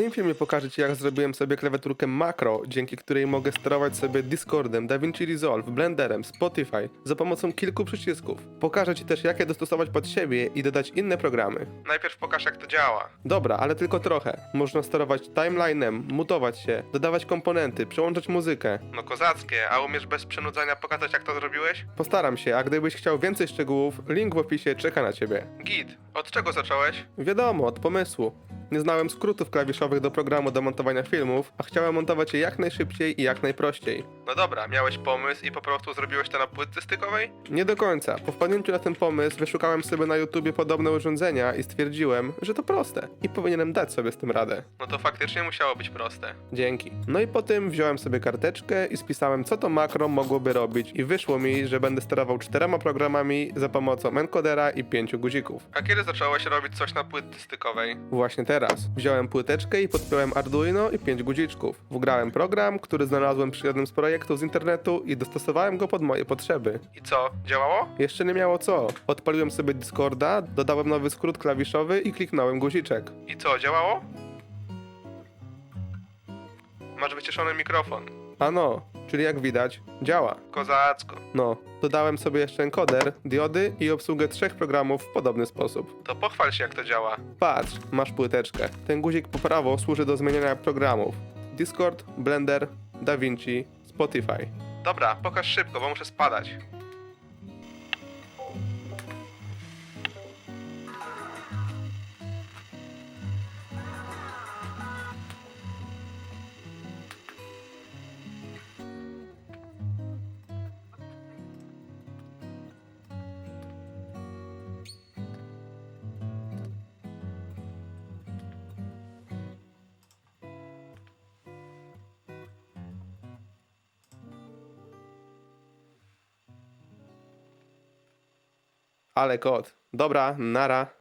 tym filmie pokażę Ci jak zrobiłem sobie klawiaturkę makro, dzięki której mogę sterować sobie Discordem, DaVinci Resolve, Blenderem, Spotify za pomocą kilku przycisków. Pokażę Ci też jak je dostosować pod siebie i dodać inne programy. Najpierw pokaż jak to działa. Dobra, ale tylko trochę. Można sterować timeline'em, mutować się, dodawać komponenty, przełączać muzykę. No kozackie, a umiesz bez przynudzania pokazać jak to zrobiłeś? Postaram się, a gdybyś chciał więcej szczegółów, link w opisie czeka na Ciebie. Git, od czego zacząłeś? Wiadomo, od pomysłu. Nie znałem skrótów klawiszowych do programu do montowania filmów, a chciałem montować je jak najszybciej i jak najprościej. No dobra, miałeś pomysł i po prostu zrobiłeś to na płytce stykowej? Nie do końca. Po wpadnięciu na ten pomysł wyszukałem sobie na YouTubie podobne urządzenia i stwierdziłem, że to proste i powinienem dać sobie z tym radę. No to faktycznie musiało być proste. Dzięki. No i po tym wziąłem sobie karteczkę i spisałem co to makro mogłoby robić i wyszło mi, że będę sterował czterema programami za pomocą encodera i pięciu guzików. A kiedy zacząłeś robić coś na płytce stykowej? Właśnie teraz. Wziąłem płyteczkę i podpiąłem Arduino i pięć guziczków. Wgrałem program, który znalazłem przy jednym z projektów z internetu i dostosowałem go pod moje potrzeby. I co? Działało? Jeszcze nie miało co. Odpaliłem sobie Discorda, dodałem nowy skrót klawiszowy i kliknąłem guziczek. I co? Działało? Masz wyciszony mikrofon. Ano, czyli jak widać, działa. Kozacko. No, dodałem sobie jeszcze encoder, diody i obsługę trzech programów w podobny sposób. To pochwal się jak to działa. Patrz, masz płyteczkę. Ten guzik po prawo służy do zmieniania programów. Discord, Blender, DaVinci, Spotify. Dobra, pokaż szybko, bo muszę spadać. Ale kot. Dobra, nara.